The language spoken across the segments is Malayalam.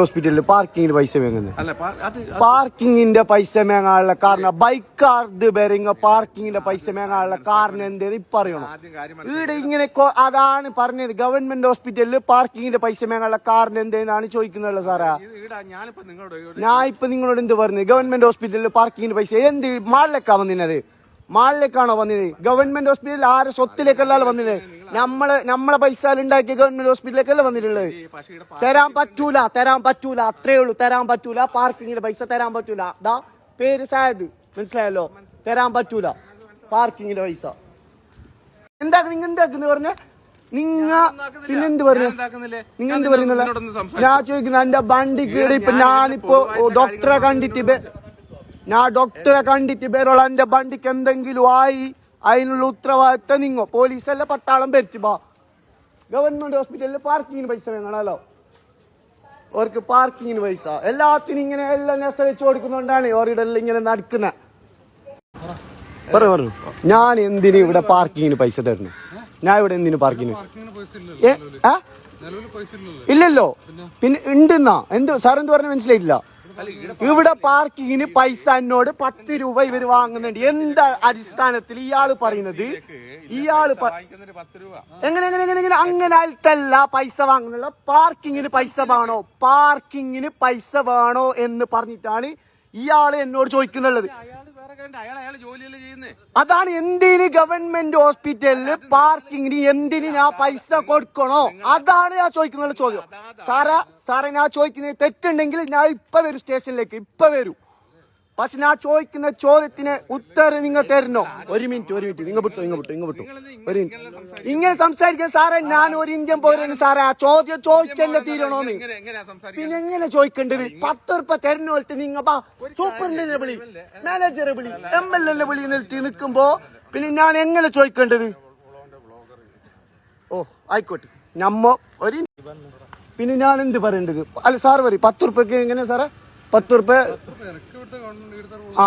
ഹോസ്പിറ്റലിൽ പാർക്കിങ്ങിന് പൈസ വേങ്ങുന്നത് പാർക്കിങ്ങിന്റെ പൈസ മേങ്ങാനുള്ള കാരണം ബൈക്കാർഡ് ബെറിങ് പാർക്കിങ്ങിന്റെ പൈസ മേങ്ങാനുള്ള കാരണം എന്തേത് ഇപ്പൊ അറിയണം. ഇവിടെ ഇങ്ങനെ അതാണ് പറഞ്ഞത്. ഗവൺമെന്റ് ഹോസ്പിറ്റലിൽ പാർക്കിങ്ങിന്റെ പൈസ മേങ്ങാനുള്ള കാരണം എന്തേന്നാണ് ചോദിക്കുന്നത് സാറാ. ഞാൻ ഇപ്പൊ നിങ്ങളോട് എന്ത് പറഞ്ഞു ഗവൺമെന്റ് ഹോസ്പിറ്റലിൽ പാർക്കിങ്ങിന്റെ പൈസ എന്ത് മാളിലേക്കാ വന്നിരുന്നത് മാളിലേക്കാണോ വന്നത് ഗവൺമെന്റ് ഹോസ്പിറ്റലിൽ ആരെ സ്വത്തിലേക്കല്ല വന്നത് നമ്മൾ നമ്മളെ പൈസ ഉണ്ടാക്കിയ ഗവൺമെന്റ് ഹോസ്പിറ്റലിലേക്കല്ല വന്നിട്ടുള്ളത്. തരാൻ പറ്റൂല തരാൻ പറ്റൂല അത്രേ ഉള്ളൂ തരാൻ പറ്റൂല പാർക്കിങ്ങിന്റെ പൈസ തരാൻ പറ്റൂല. ദാ പേര് സായത് മനസ്സിലായല്ലോ? തരാൻ പറ്റൂല പാർക്കിങ്ങിന്റെ പൈസ. എന്താ നിങ്ങ എന്താക്കുന്ന പറഞ്ഞ? നിങ്ങ. പിന്നെന്ത് പറഞ്ഞു? നിങ്ങൾ എന്ത് പറയുന്നില്ല ഞാൻ ചോദിക്കുന്ന എന്റെ വണ്ടി കീടി ഇപ്പൊ ഞാനിപ്പോ ഡോക്ടറെ കണ്ടിട്ട് ഞാൻ ഡോക്ടറെ കണ്ടിട്ട് ബേരോള എന്റെ വണ്ടിക്ക് എന്തെങ്കിലും ആയി അതിനുള്ള ഉത്തരവാദിത്തം നിങ്ങോ പോലീസല്ല പട്ടാളം ബാ. ഗവൺമെന്റ് ഹോസ്പിറ്റലിൽ പാർക്കിങ്ങിന് പൈസ വേണമല്ലോ. അവർക്ക് പാർക്കിങ്ങിന് പൈസ. എല്ലാത്തിനും ഇങ്ങനെ എല്ലാം നെസ വെച്ച് കൊടുക്കുന്നോണ്ടാണ് ഓരിടെല്ലാം ഇങ്ങനെ നടക്കുന്ന. പറഞ്ഞു പറഞ്ഞു ഞാൻ എന്തിനു ഇവിടെ പാർക്കിങ്ങിന് പൈസ തരുന്നു? ഞാൻ ഇവിടെ എന്തിനു പാർക്കിങ്ങിന്? ഇല്ലല്ലോ. പിന്നെ? ഉണ്ടെന്നാ? എന്തോ? സാർ എന്ത് പറഞ്ഞു മനസ്സിലായിട്ടില്ല? ഇവിടെ പാർക്കിങ്ങിന് പൈസ എന്നോട് പത്ത് രൂപ ഇവർ വാങ്ങുന്നുണ്ട്. എന്താ അടിസ്ഥാനത്തിൽ ഇയാൾ പറയുന്നത്? ഇയാൾ എങ്ങനെ എങ്ങനെ എങ്ങനെ എങ്ങനെ? അങ്ങനെ ആയിട്ടല്ല പൈസ വാങ്ങുന്നുള്ള. പാർക്കിങ്ങിന് പൈസ വേണോ? പാർക്കിങ്ങിന് പൈസ വേണോ എന്ന് പറഞ്ഞിട്ടാണ് ഇയാൾ എന്നോട് ചോദിക്കുന്നുള്ളത്. അതാണ് എന്തിന് ഗവൺമെന്റ് ഹോസ്പിറ്റലിൽ പാർക്കിങ്ങിന് എന്തിന് ഞാൻ പൈസ കൊടുക്കണോ? അതാണ് ഞാൻ ചോദിക്കുന്ന ചോദ്യം. സാറേ സാറേ ഞാൻ ചോദിക്കുന്നത് തെറ്റുണ്ടെങ്കിൽ ഞാൻ ഇപ്പൊ വരും സ്റ്റേഷനിലേക്ക്. ഇപ്പൊ വരൂ. പക്ഷെ ഞാൻ ചോദിക്കുന്ന ചോദ്യത്തിന് ഉത്തരം നിങ്ങൾ തരണോ ഒരു മിനിറ്റ് ഒരു മിനിറ്റ്. നിങ്ങൾ വിട്ടു നിങ്ങൾ വിട്ടു നിങ്ങൾ വിട്ടു ഒരു മിനിറ്റ്. ഇങ്ങനെ സംസാരിക്കാൻ സാറേ ഞാൻ ഒരു ഇന്ത്യൻ പൗരന് സാറേ ആ ചോദ്യം ചോദിച്ചല്ലേ തീരണോന്ന്. പിന്നെ എങ്ങനെ ചോദിക്കേണ്ടത്? പത്ത് ഉറുപ്പ തരുന്നോട്ട് നിങ്ങ ബാ സൂപ്രണ്ടിനെ വിളി മാനേജറെ വിളി എം എൽ എ വിളി നിർത്തി നിൽക്കുമ്പോ പിന്നെ ഞാൻ എങ്ങനെ ചോദിക്കേണ്ടത്? ഓ ആയിക്കോട്ടെ. നമ്മ ഒരു പിന്നെ ഞാൻ എന്ത് പറയേണ്ടത്? അല്ല സാർ പറയും. പത്ത് റുപ്യക്ക് എങ്ങനെയാ സാറേ? പത്ത് റുപ്യ ആ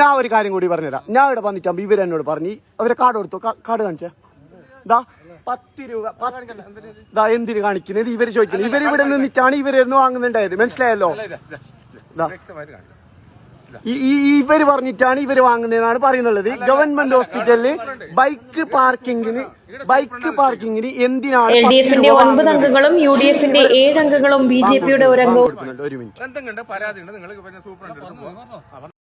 ഞാൻ ഒരു കാര്യം കൂടി പറഞ്ഞുതരാം. ഞാൻ ഇവിടെ വന്നിട്ടാകുമ്പോ ഇവരെന്നോട് പറഞ്ഞു അവരെ കാർഡ് കൊടുത്തു? കാർഡ് കാണിച്ചാ? ദാ പത്ത് രൂപ ഇതാ എന്തിന് കാണിക്കുന്നത്? ഇവർ ചോദിക്കുന്നത്. ഇവർ ഇവിടെ നിന്നിട്ടാണ് ഇവരായിരുന്നു വാങ്ങുന്നുണ്ടായത്. മനസ്സിലായല്ലോ? ദാ. ഇവർ പറഞ്ഞിട്ടാണ് ഇവർ വാങ്ങുന്നതെന്നാണ് പറയുന്നുള്ളത്. ഗവൺമെന്റ് ഹോസ്പിറ്റലിൽ ബൈക്ക് പാർക്കിങ്ങിന് ബൈക്ക് പാർക്കിങ്ങിന് എന്തിനാണ് എൽ ഡി എഫിന്റെ ഒൻപത് അംഗങ്ങളും യു ഡി എഫിന്റെ ഏഴ് അംഗങ്ങളും ബി ജെ പിയുടെ ഒരംഗവും ഒരു മിനിറ്റ്. എന്തെങ്കിലും പരാതി ഉണ്ട് നിങ്ങൾ പിന്നെ സൂപ്രണ്ട്